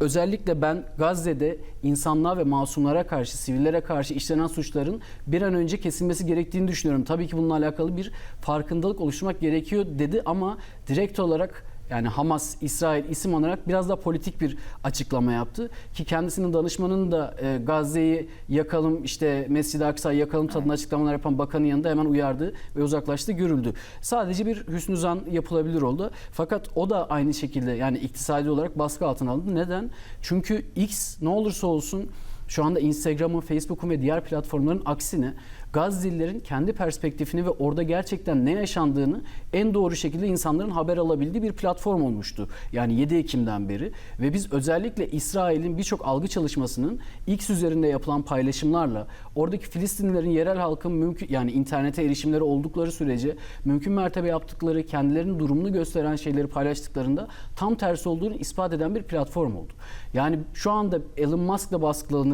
özellikle ben Gazze'de insanlığa ve masumlara karşı, sivillere karşı işlenen suçların bir an önce kesilmesi gerektiğini düşünüyorum. Tabii ki bununla alakalı bir farkındalık oluşturmak gerekiyor dedi ama direkt olarak yani Hamas, İsrail isim olarak biraz da politik bir açıklama yaptı. Ki kendisinin danışmanının da e, Gazze'yi yakalım, işte Mescid-i Aksa'yı yakalım tadında açıklamalar yapan bakanın yanında hemen uyardı ve uzaklaştı görüldü. Sadece bir hüsnü zan yapılabilir oldu. Fakat o da aynı şekilde yani iktisadi olarak baskı altına alındı. Neden? Çünkü X ne olursa olsun şu anda Instagram'ın, Facebook'un ve diğer platformların aksine Gazze'lilerin kendi perspektifini ve orada gerçekten ne yaşandığını en doğru şekilde insanların haber alabildiği bir platform olmuştu. Yani 7 Ekim'den beri ve biz özellikle İsrail'in birçok algı çalışmasının X üzerinde yapılan paylaşımlarla oradaki Filistinlilerin yerel halkın mümkün yani internete erişimleri oldukları sürece mümkün mertebe yaptıkları kendilerinin durumunu gösteren şeyleri paylaştıklarında tam tersi olduğunu ispat eden bir platform oldu. Yani şu anda Elon Musk'la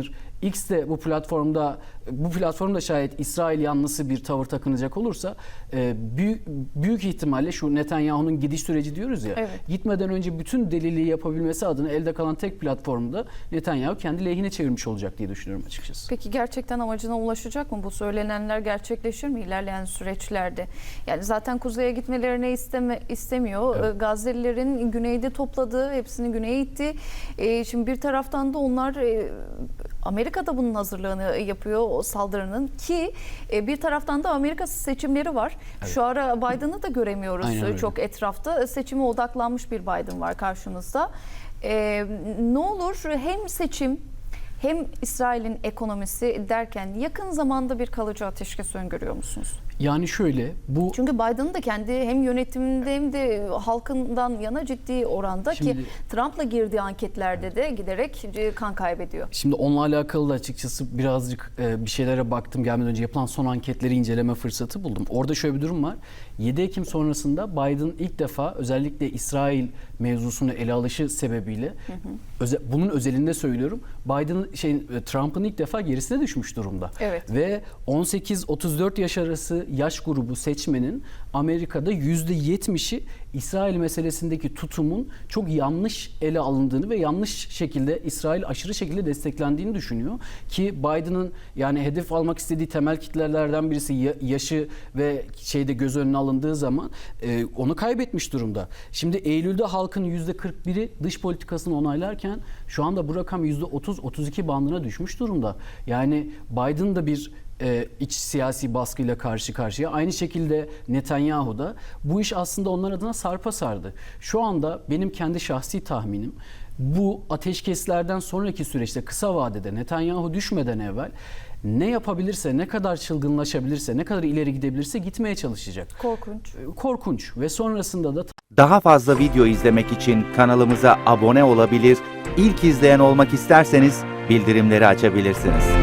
baskılanır X de bu platformda bu platformda şayet İsrail yanlısı bir tavır takınacak olursa e, büyük büyük ihtimalle şu Netanyahu'nun gidiş süreci diyoruz ya Evet. gitmeden önce bütün deliliği yapabilmesi adına elde kalan tek platformda Netanyahu kendi lehine çevirmiş olacak diye düşünüyorum açıkçası. Peki gerçekten amacına ulaşacak mı? Bu söylenenler gerçekleşir mi ilerleyen süreçlerde? Yani zaten kuzeye gitmelerini isteme, istemiyor. Evet. Ee, Gazze'lilerin güneyde topladığı, hepsini güneye itti. Ee, şimdi bir taraftan da onlar e, Amerika'da bunun hazırlığını yapıyor o saldırının ki e, bir taraftan da Amerika seçimleri var. Şu ara Biden'ı da göremiyoruz Aynen öyle. çok etrafta. Seçime odaklanmış bir Biden var karşımızda. Ee, ne olur hem seçim hem İsrail'in ekonomisi derken yakın zamanda bir kalıcı ateşkes öngörüyor musunuz? Yani şöyle bu Çünkü Biden'ın da kendi hem yönetiminde hem de halkından yana ciddi oranda ki Şimdi- Trump'la girdiği anketlerde de giderek kan kaybediyor. Şimdi onunla alakalı da açıkçası birazcık e, bir şeylere baktım gelmeden önce yapılan son anketleri inceleme fırsatı buldum. Orada şöyle bir durum var. 7 Ekim sonrasında Biden ilk defa özellikle İsrail mevzusunu ele alışı sebebiyle öze- bunun özelinde söylüyorum. Biden şey e, Trump'ın ilk defa gerisine düşmüş durumda. Evet. Ve 18-34 yaş arası yaş grubu seçmenin Amerika'da %70'i İsrail meselesindeki tutumun çok yanlış ele alındığını ve yanlış şekilde İsrail aşırı şekilde desteklendiğini düşünüyor. Ki Biden'ın yani hedef almak istediği temel kitlelerden birisi ya- yaşı ve şeyde göz önüne alındığı zaman e, onu kaybetmiş durumda. Şimdi Eylül'de halkın %41'i dış politikasını onaylarken şu anda bu rakam %30-32 bandına düşmüş durumda. Yani Biden da bir e, iç siyasi baskıyla karşı karşıya. Aynı şekilde Netanyahu da bu iş aslında onlar adına sarpa sardı. Şu anda benim kendi şahsi tahminim bu ateşkeslerden sonraki süreçte kısa vadede Netanyahu düşmeden evvel ne yapabilirse, ne kadar çılgınlaşabilirse, ne kadar ileri gidebilirse gitmeye çalışacak. Korkunç. E, Korkunç ve sonrasında da Daha fazla video izlemek için kanalımıza abone olabilir, ilk izleyen olmak isterseniz bildirimleri açabilirsiniz.